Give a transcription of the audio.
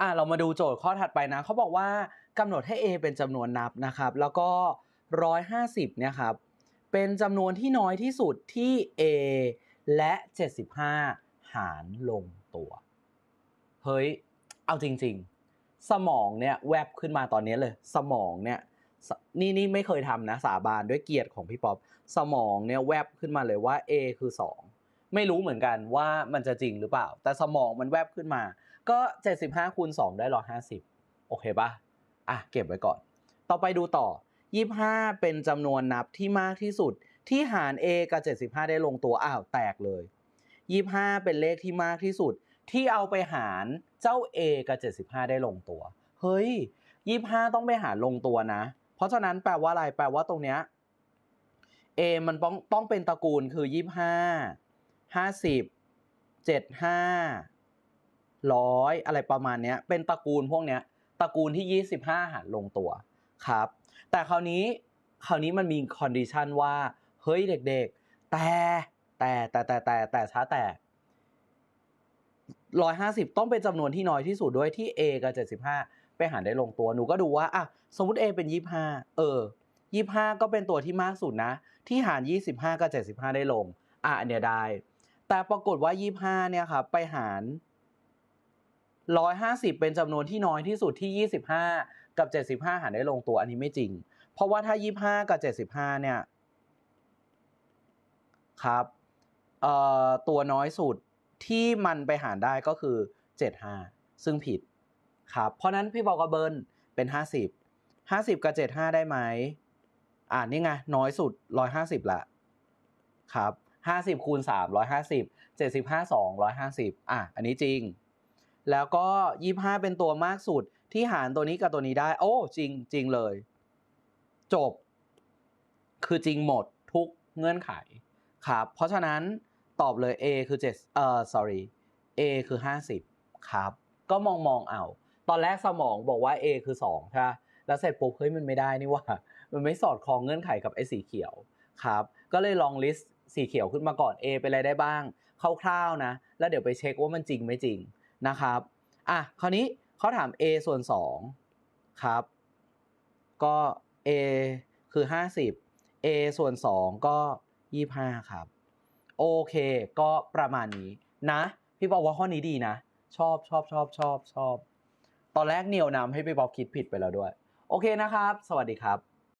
อะเรามาดูโจทย์ข้อถัดไปนะเขาบอกว่ากำหนดให้ a เป็นจำนวนนับนะครับ แล้วก็ 150เนี่ยครับเป็นจำนวนที่น้อยที่สุดที่ a และ 75 หารลงตัวเฮ้ยเอาจริง ๆ สมองเนี่ยแวบขึ้นมาตอนนี้เลย สมองเนี่ยนี่นี่ไม่เคยทำนะสาบานด้วยเกียรติของพี่ป๊อปสมองเนี่ยแวบขึ้นมาเลยว่า A คือ 2 ไม่รู้เหมือนกันว่ามันจะจริงหรือเปล่า แต่สมองมันแวบขึ้นมา ก็ 75คูณ2ได้150โอเคปะอะเก็บไว้ก่อน ต่อไปดูต่อ 25 เป็นจำนวนนับที่มากที่สุด ที่หาร A กับ 75 ได้ลงตัวอ้าวแตกเลย 25 เป็นเลขที่มากที่สุด ที่เอาไปหารเจ้า A กับ 75 ได้ลงตัว เฮ้ย 25 ต้องไปหารลงตัวนะ เพราะฉะนั้นแปลว่าอะไร แปลว่าตรงเนี้ย A มันต้องต้องเป็นตระกูลคือ 25 50 75 ร้อยอะไรประมาณเนี้ยเป็นตระกูลพวกเนี้ยตระกูลที่ 25 หารลงตัวครับ แต่คราวนี้คราวนี้มันมีคอนดิชันว่า เฮ้ยเด็กๆ แต่แต่แต่แต่แต่แต่ช้าแต่ร้อยห้าสิบต้องเป็นจำนวนที่น้อยที่สุดด้วยที่ A กับเจ็ดสิบห้าไปหารได้ลงตัว หนูก็ดูว่าอะสมมติ A เป็นยี่ห้าเออยี่ห้าก็เป็นตัวที่มากสุดนะ ที่หารยี่สิบห้ากับเจ็ดสิบห้าได้ลง อะเนี้ยได้ แต่ปรากฏว่ายี่ห้าเนี่ยครับไปหาร ร้อยห้าสิบเป็นจำนวนที่น้อยที่สุดที่ยี่สิบห้ากับเจ็ดสิบห้าหารได้ลงตัวอันนี้ไม่จริง เพราะว่าถ้ายี่ห้ากับเจ็ดสิบห้าเนี่ยครับเอ่อตัวน้อยสุดที่มันไปหารได้ก็คือ 75 ซึ่งผิดครับเพราะนั้นพี่บอกกับเบิร์นเป็น 50 50 กับ 75 ได้ไหมอ่านี่ไงน้อยสุด 150 ละครับ 50คูณ3 150 75 2 150 อะอันนี้จริง แล้วก็ 25 เป็นตัวมากสุดที่หารตัวนี้กับตัวนี้ได้ โอ้จริงจริงเลย จบ คือจริงหมดทุกเงื่อนไขครับ เพราะฉะนั้นตอบเลย A คือ7เอ่อ sorry A คือ 50 ครับ ก็มองมองเอา ตอนแรกสมองบอกว่า A คือ2ใช่แล้วเสร็จปุ๊บเฮ้ยมันไม่ได้นี่ว่า มันไม่สอดคล้องเงื่อนไขกับไอ้สีเขียวครับ ก็เลยลองลิสต์สีเขียวขึ้นมาก่อน A เป็นอะไรได้บ้างคร่าวๆนะ แล้วเดี๋ยวไปเช็คว่ามันจริงไม่จริง นะครับอะคราวนี้เขาถาม A ส่วน2ครับ ก็ A คือ 50 A ส่วน 2 ก็ 25 ครับ โอเค ก็ประมาณนี้นะ พี่บอกว่าข้อนี้ดีนะ ชอบชอบชอบชอบชอบ ตอนแรกเหนียวนำให้พี่บอกคิดผิดไปแล้วด้วย โอเคนะครับ สวัสดีครับ